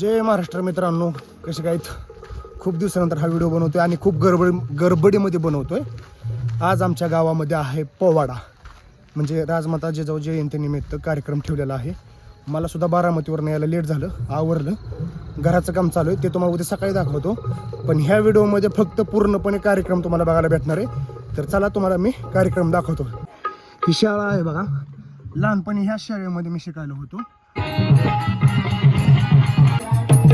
जय महाराष्ट्र मित्रांनो. कसे काय खूप दिवसानंतर हा व्हिडिओ बनवतोय आणि खूप गडबड गडबडीमध्ये बनवतोय. आज आमच्या गावामध्ये आहे पोवाडा. म्हणजे राजमाता जिजाऊ जयंतीनिमित्त कार्यक्रम ठेवलेला आहे. मला सुद्धा बारामतीवरून यायला लेट झालं आवरलं. घराचं काम चालू आहे ते तुम्हाला उद्या सकाळी दाखवतो. पण ह्या व्हिडिओमध्ये फक्त पूर्णपणे कार्यक्रम तुम्हाला बघायला भेटणार आहे. तर चला तुम्हाला मी कार्यक्रम दाखवतो. ही शाळा आहे बघा. लहानपणी ह्या शाळेमध्ये मी शिकायला होतो.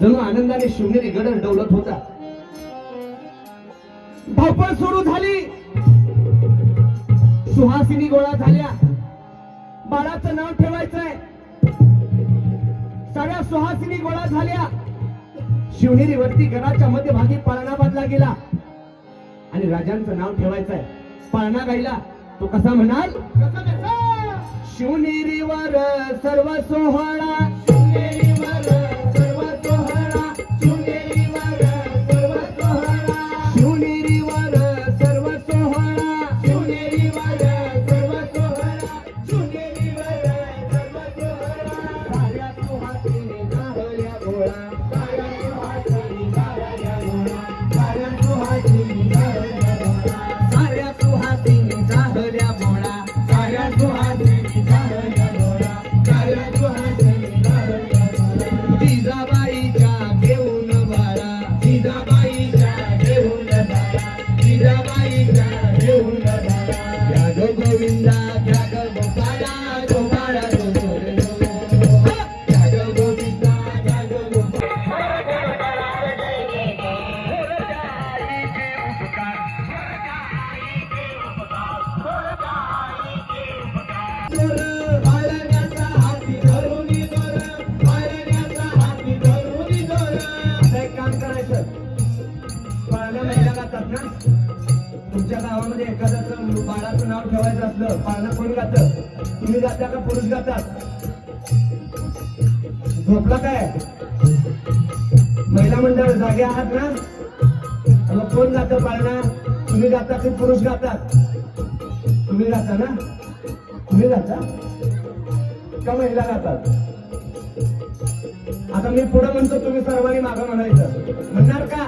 जणू आनंदाने शिवनेरी गड डौलत होता. धावपळ सुरू झाली. सुहासिनी गोळा झाल्या. बाळाचं नाव ठेवायचंय. सगळ्या सुहासिनी गोळा झाल्या. शिवनेरीवरती गडाच्या मध्यभागी पाळणा बांधला गेला. आणि राजांचं नाव ठेवायचंय. पाळणा गायला. तो कसा म्हणाल? शिवनेरीवर सर्व सोहळा तुमच्या गावामध्ये एखाद्याचं बाळाचं नाव ठेवायचं असलं पाळणं कोण गात? तुम्ही जाता का पुरुष गातात? झोपला काय? महिला मंडळ जागे आहात ना? मग कोण जातं पाळणा? तुम्ही जाता की पुरुष गातात? तुम्ही जाता ना? तुम्ही का महिला गातात आता मी पुढे म्हणतो तुम्ही सर्वांनी मागं म्हणायचं. म्हणणार का?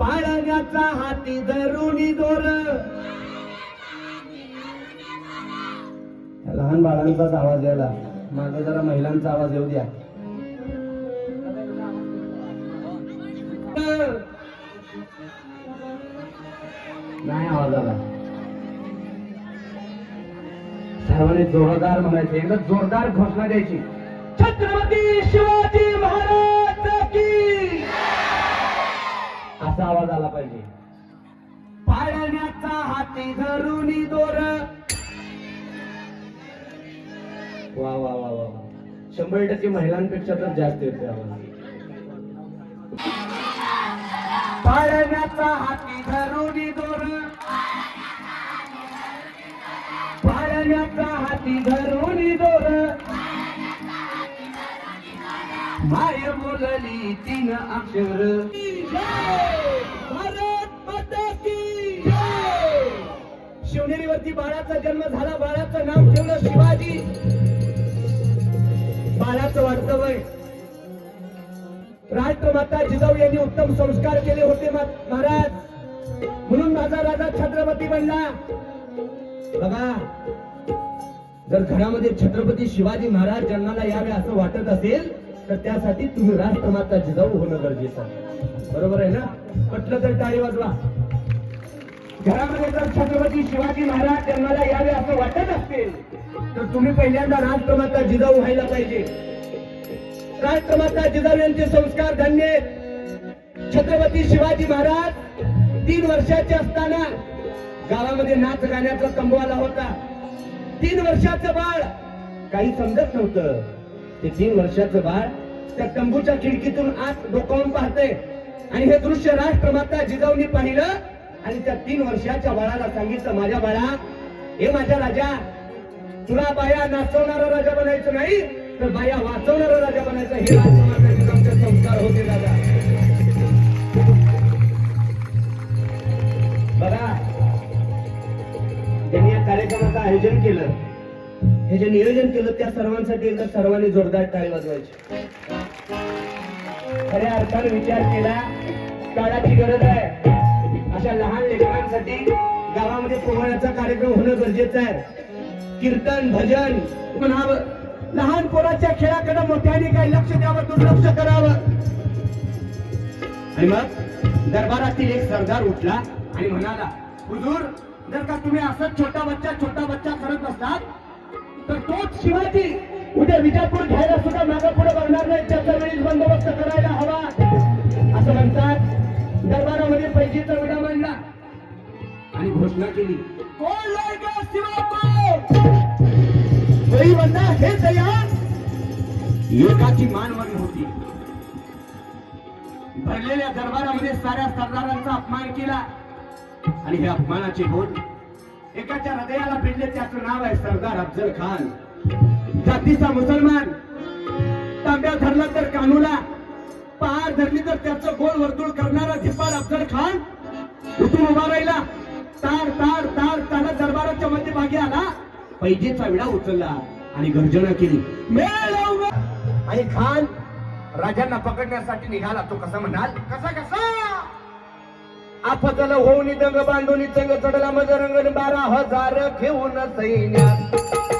पाळण्याचा हाती धरुणी दोर. लहान बाळांचाच आवाज यायला. मागे जरा महिलांचा आवाज येऊ द्या. सर्वांनी जोरदार म्हणायचे. एकदा जोरदार घोषणा द्यायची. छत्रपती शिवाजी महाराज की! असा आवाज आला पाहिजे. पाळण्याचा हाती धरुनी दोर. वा वा वा वा वा. शंभर टक्के महिलांपेक्षा तर जास्त येते आवाज. पाळण्याचा हाती धरुनी दोर. पाळण्याचा हाती धरून दोर. माय बोलली तीन अक्षर. शिवनेरीवरती बाळाचा जन्म झाला बाळाचं नाव ठेवलं शिवाजी. बाळाचं वाटतं वय. राष्ट्रमाता जिजाऊ यांनी उत्तम संस्कार केले होते महाराज. म्हणून माझा राजा छत्रपती बनला. बघा जर घरामध्ये छत्रपती शिवाजी महाराज जन्माला यावे असं वाटत असेल तर त्यासाठी तुम्ही राष्ट्रमाता जिजाऊ होणं गरजेचं आहे. बरोबर आहे ना? म्हटलं तर टाळी वाजवा. घरामध्ये जर छत्रपती शिवाजी महाराज जन्माला यावे असं वाटत असतील तर तुम्ही पहिल्यांदा राष्ट्रमाता जिजाऊ व्हायला पाहिजे. राष्ट्रमाता जिजाऊ यांचे संस्कार धन्य छत्रपती शिवाजी महाराज तीन वर्षाचे असताना गावामध्ये नाच गाण्याचा तंबू आला होता. तीन वर्षाचं बाळ. काही समजत नव्हतं. ते तीन वर्षाचं बाळ त्या तंबूच्या खिडकीतून आत डोकावून पाहते आणि हे दृश्य राष्ट्रमाता जिजाऊनी पाहिलं आणि त्या तीन वर्षाच्या बाळाला सांगितलं माझ्या बाळा हे माझ्या राजा. तुला बाया नाचवणारा राजा बनायचं नाही तर बाया वाचवणारा राजा बनायचं हे राजकुमार आयोजन केलं. हे जे नियोजन केलं त्या सर्वांसाठी एकदा सर्वांनी जोरदार टाळी वाजवायची. खऱ्या अर्थानं विचार केला काळाची गरज आहे. अशा लहान लेकरांसाठी गावामध्ये पोहण्याचा कार्यक्रम होणं गरजेचं आहे. कीर्तन भजन म्हणावं. लहान पोराच्या खेळाकडे मोठ्याने काही लक्ष द्यावं दुर्लक्ष करावं. आणि मग दरबारातील एक सरदार उठला आणि म्हणाला हुजूर जर का तुम्ही असं छोटा बच्चा छोटा बच्चा करत असतात तर तोच शिवाजी उद्या विजापूर घ्यायला सुद्धा मागे पुढे बघणार नाही. त्याचा वेळीच बंदोबस्त करायला हवा. असं म्हणतात. दरबारामध्ये पैकीचा विडा मांडला. आणि घोषणा केली. कोण लायका शिवाको बळी हे दया एकाची मानवणी होती. भरलेल्या दरबारामध्ये साऱ्या सरदारांचा अपमान केला. आणि हे अपमानाचे बोट एकाच्या हृदयाला भिडले त्याचं नाव आहे सरदार अफजल खान. जातीचा मुसलमान. तांब्या धरला तर कानूला. पहार धरली तर त्याचं गोल वर्तुळ करणारा धिप्पाड अफजल खान. उठून उभा राहिला. तार तार तार त्याला दरबाराच्या मध्यभागी आला. पैजेचा विडा उचलला आणि गर्जना केली. आणि खान राजांना पकडण्यासाठी निघाला तो कसा म्हणाल? कसा कसा? आपदल होऊन दंग बांधून चंग चढला मज रंगण बारा हजार घेऊन सैन्यात.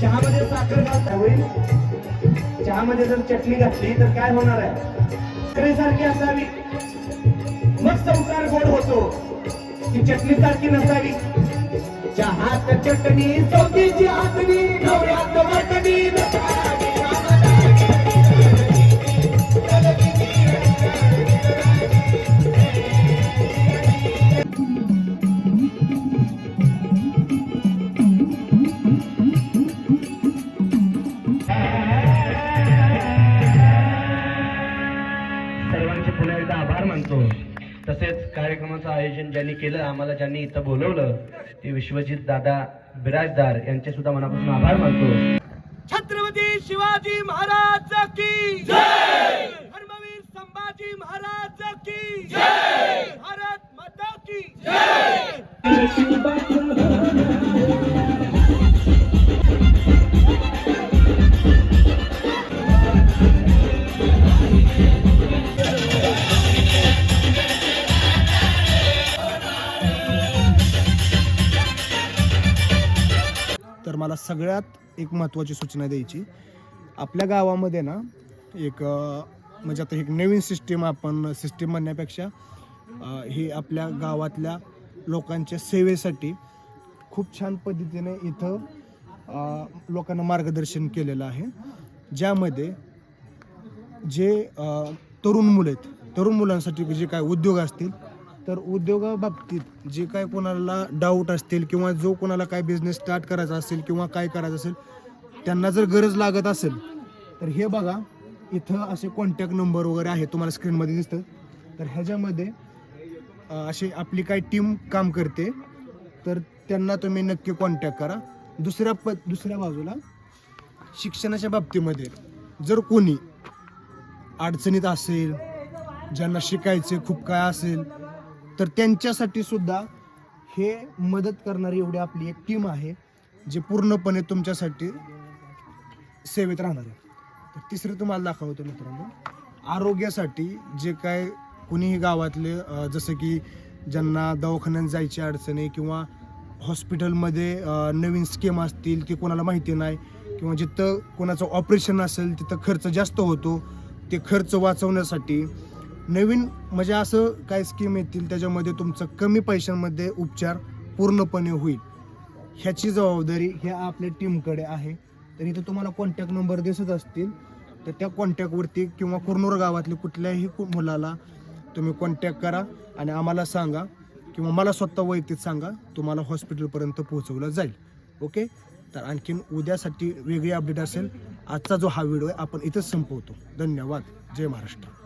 चहामध्ये साखर घालता होईल? चहामध्ये जर चटणी घातली तर काय होणार आहे? साखरेसारखी असावी. मग संसार गोड होतो. ती चटणी सारखी नसावी. चहात चटणी चौकीची आतणी नवऱ्यात वाटणी नसावी. ज्यांनी केलं आम्हाला ज्यांनी इथं बोलवलं ते विश्वजित दादा बिराजदार यांचे सुद्धा मनापासून आभार मानतो. छत्रपती शिवाजी महाराज की जय! धर्मवीर संभाजी महाराज की जय! भारत माता की जय! मला सगळ्यात एक महत्त्वाची सूचना द्यायची. आपल्या गावामध्ये ना एक म्हणजे आता एक नवीन सिस्टीम आपण सिस्टीम म्हणण्यापेक्षा हे आपल्या गावातल्या लोकांच्या सेवेसाठी खूप छान पद्धतीने इथं लोकांना मार्गदर्शन केलेलं आहे. ज्यामध्ये जे तरुण मुलं आहेत तरुण मुलांसाठी जे काय उद्योग असतील तर उद्योगाबाबतीत जे काय कोणाला डाऊट असतील किंवा जो कोणाला काय बिझनेस स्टार्ट करायचा असेल किंवा काय करायचं असेल त्यांना जर गरज लागत असेल तर हे बघा इथं असे कॉन्टॅक्ट नंबर वगैरे आहे तुम्हाला स्क्रीनमध्ये दिसतं. तर ह्याच्यामध्ये असे अशी आपली काय टीम काम करते तर त्यांना तुम्ही नक्की कॉन्टॅक्ट करा. दुसऱ्या प दुसऱ्या बाजूला शिक्षणाच्या बाबतीमध्ये जर कोणी अडचणीत असेल ज्यांना शिकायचे खूप काय असेल तर त्यांच्यासाठी सुद्धा हे मदत करणारी एवढी आपली एक टीम आहे जे पूर्णपणे तुमच्यासाठी सेवेत राहणार आहे. तर तिसरं तुम्हाला दाखवतो मित्रांनो. आरोग्यासाठी जे काय कुणीही गावातले जसं की ज्यांना दवाखान्यात जायची अडचण आहे किंवा हॉस्पिटलमध्ये नवीन स्कीम असतील ते कोणाला माहिती नाही किंवा जिथं कोणाचं ऑपरेशन असेल तिथं खर्च जास्त होतो ते खर्च वाचवण्यासाठी नवीन म्हणजे असं काय स्कीम येतील त्याच्यामध्ये तुमचं कमी पैशांमध्ये उपचार पूर्णपणे होईल. ह्याची जबाबदारी ह्या आपल्या टीमकडे आहे. तर इथं तुम्हाला कॉन्टॅक्ट नंबर दिसत असतील तर त्या कॉन्टॅक्टवरती किंवा कुरनूर गावातल्या कुठल्याही मुलाला तुम्ही कॉन्टॅक्ट करा आणि आम्हाला सांगा किंवा मला स्वतः वैयक्तिक सांगा तुम्हाला हॉस्पिटलपर्यंत पोहोचवलं जाईल. ओके? तर आणखीन उद्यासाठी वेगळी अपडेट असेल. आजचा जो हा व्हिडिओ आहे आपण इथंच संपवतो. धन्यवाद. जय महाराष्ट्र.